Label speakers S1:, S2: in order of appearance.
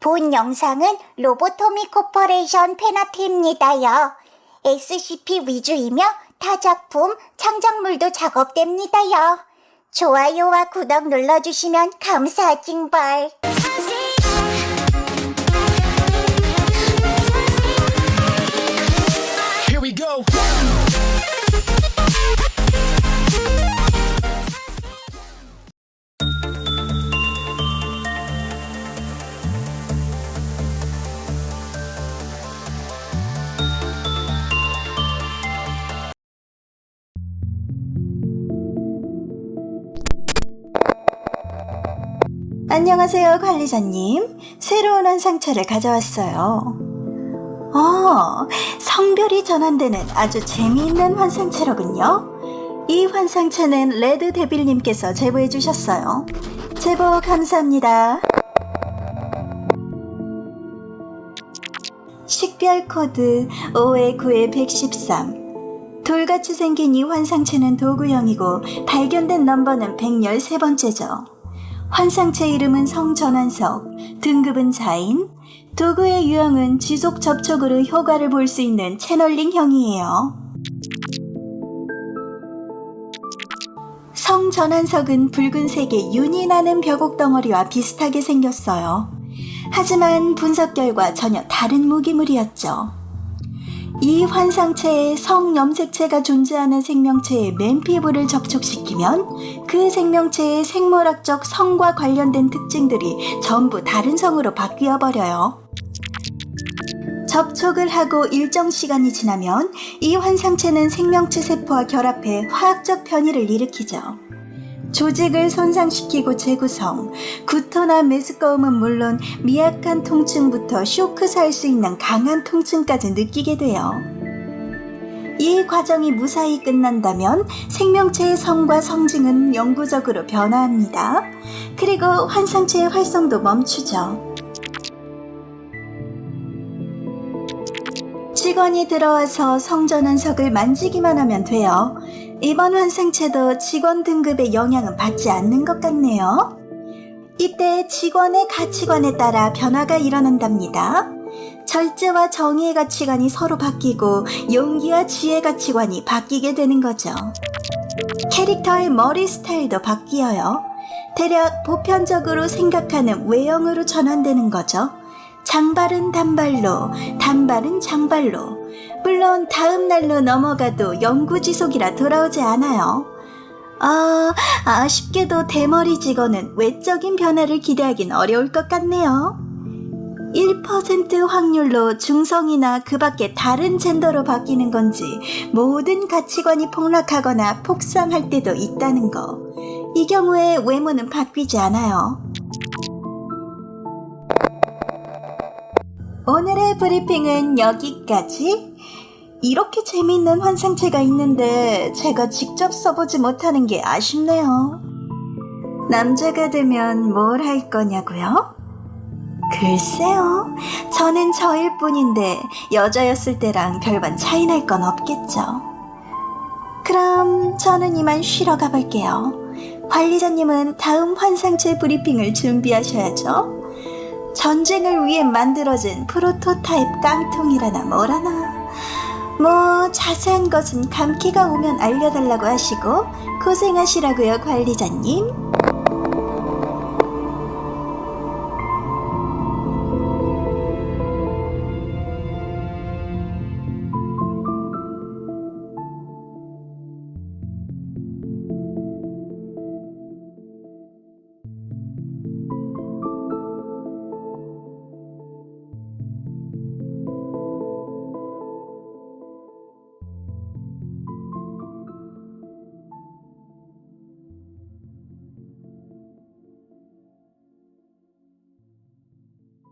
S1: 본 영상은 로보토미 코퍼레이션 페나트입니다요. SCP 위주이며 타 작품, 창작물도 작업됩니다요. 좋아요와 구독 눌러주시면 감사하징벌.
S2: 안녕하세요, 관리자님. 새로운 환상차를 가져왔어요. 어, 성별이 전환되는 아주 재미있는 환상체로군요. 이 환상체는 레드 데빌님께서 제보해 주셨어요. 제보 감사합니다. 식별 코드 5-9-113. 돌같이 생긴 이 환상체는 도구형이고 발견된 넘버는 113번째죠. 환상체 이름은 성전환석, 등급은 자인, 도구의 유형은 지속 접촉으로 효과를 볼 수 있는 채널링형이에요. 성전환석은 붉은색의 윤이 나는 벽옥 덩어리와 비슷하게 생겼어요. 하지만 분석 결과 전혀 다른 무기물이었죠. 이 환상체에 성염색체가 존재하는 생명체의 맨피부를 접촉시키면 그 생명체의 생물학적 성과 관련된 특징들이 전부 다른 성으로 바뀌어 버려요. 접촉을 하고 일정 시간이 지나면 이 환상체는 생명체 세포와 결합해 화학적 변이를 일으키죠. 조직을 손상시키고 재구성, 구토나 메스꺼움은 물론 미약한 통증부터 쇼크 살 수 있는 강한 통증까지 느끼게 돼요. 이 과정이 무사히 끝난다면 생명체의 성과 성징은 영구적으로 변화합니다. 그리고 환상체의 활성도 멈추죠. 직원이 들어와서 성전환석을 만지기만 하면 돼요. 이번 환생체도 직원 등급의 영향은 받지 않는 것 같네요. 이때 직원의 가치관에 따라 변화가 일어난답니다. 절제와 정의의 가치관이 서로 바뀌고 용기와 지혜 가치관이 바뀌게 되는 거죠. 캐릭터의 머리 스타일도 바뀌어요. 대략 보편적으로 생각하는 외형으로 전환되는 거죠. 장발은 단발로, 단발은 장발로. 물론 다음 날로 넘어가도 영구지속이라 돌아오지 않아요. 아, 아쉽게도 대머리 직원은 외적인 변화를 기대하긴 어려울 것 같네요. 1% 확률로 중성이나 그 밖에 다른 젠더로 바뀌는 건지 모든 가치관이 폭락하거나 폭상할 때도 있다는 거. 이 경우에 외모는 바뀌지 않아요. 오늘의 브리핑은 여기까지. 이렇게 재미있는 환상체가 있는데 제가 직접 써보지 못하는 게 아쉽네요. 남자가 되면 뭘 할 거냐고요? 글쎄요. 저는 저일 뿐인데 여자였을 때랑 별반 차이 날 건 없겠죠. 그럼 저는 이만 쉬러 가볼게요. 관리자님은 다음 환상체 브리핑을 준비하셔야죠. 전쟁을 위해 만들어진 프로토타입 깡통이라나 뭐라나. 뭐 자세한 것은 감기가 오면 알려달라고 하시고 고생하시라고요 관리자님.